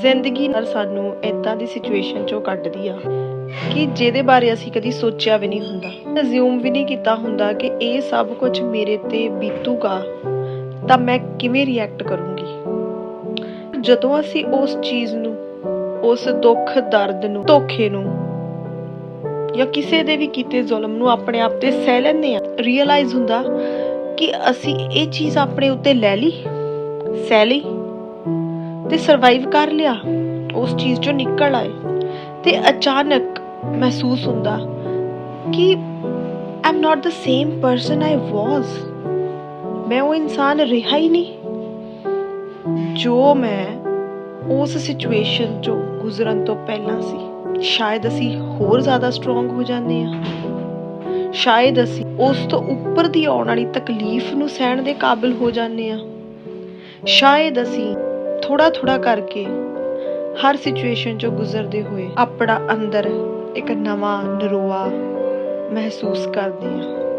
ਜ਼ਿੰਦਗੀ ਨਾਲ ਸਾਨੂੰ ਇਦਾਂ ਦੀ ਸਿਚੁਏਸ਼ਨ ਚੋਂ ਕੱਢਦੀ ਆ ਕਿ ਜਿਹਦੇ ਬਾਰੇ ਅਸੀਂ ਕਦੀ ਸੋਚਿਆ ਵੀ ਨਹੀਂ ਹੁੰਦਾ। ਅਸਿਊਮ ਵੀ ਨਹੀਂ ਕੀਤਾ ਹੁੰਦਾ ਕਿ ਇਹ ਸਭ ਕੁਝ ਮੇਰੇ ਤੇ ਬੀਤੂਗਾ, ਤਾਂ ਮੈਂ ਕਿਵੇਂ ਰਿਐਕਟ ਕਰੂੰਗੀ? ਜਦੋਂ ਅਸੀਂ ਉਸ ਚੀਜ਼ ਨੂੰ, ਉਸ ਦੁੱਖ, ਦਰਦ ਨੂੰ, ਧੋਖੇ ਨੂੰ ਜਾਂ ਕਿਸੇ ਦੇ ਵੀ ਕੀਤੇ ਜ਼ੁਲਮ ਨੂੰ ਆਪਣੇ ਆਪ ਤੇ ਸਹਿ ਲੈਂਦੇ ਆ ਰੀਅਲਾਈਜ਼ ਹੁੰਦਾ ਕਿ ਅਸੀਂ ਇਹ ਚੀਜ਼ ਆਪਣੇ ਉੱਤੇ ਲੈ ਲਈ, ਸਹਿ ਲਈ ਤੇ ਸਰਵਾਈਵ ਕਰ ਲਿਆ। ਉਸ ਚੀਜ਼ ਚੋਂ ਨਿਕਲ ਆਏ। ਤੇ ਅਚਾਨਕ ਮਹਿਸੂਸ ਹੁੰਦਾ ਕਿ ਆਈ ਨਾਟ ਦ ਸੇਮ ਪਰਸਨ ਆਈ ਵਾਸ ਮੈਂ ਉਹ ਇਨਸਾਨ ਰਿਹਾ ਹੀ ਨਹੀਂ। ਜੋ ਮੈਂ ਉਸ ਸਿਚੁਏਸ਼ਨ ਚੋਂ ਗੁਜ਼ਰਨ ਤੋਂ ਪਹਿਲਾਂ ਸੀ। ਸ਼ਾਇਦ ਅਸੀਂ ਹੋਰ ਜ਼ਿਆਦਾ ਸਟਰੋਂਗ ਹੋ ਜਾਂਦੇ ਹਾਂ। ਸ਼ਾਇਦ ਅਸੀਂ ਉਸ ਤੋਂ ਉੱਪਰ ਦੀ ਆਉਣ ਵਾਲੀ ਤਕਲੀਫ ਨੂੰ ਸਹਿਣ ਦੇ ਕਾਬਿਲ ਹੋ ਜਾਂਦੇ ਹਾਂ। ਸ਼ਾਇਦ ਅਸੀਂ ਥੋੜਾ ਥੋੜਾ ਕਰਕੇ ਹਰ ਸਿਚੁਏਸ਼ਨ ਚੋਂ ਗੁਜ਼ਰਦੇ ਹੋਏ ਆਪਣਾ ਅੰਦਰ ਇੱਕ ਨਵਾਂ ਨਰੋਆ ਮਹਿਸੂਸ ਕਰਦੇ ਹਾਂ।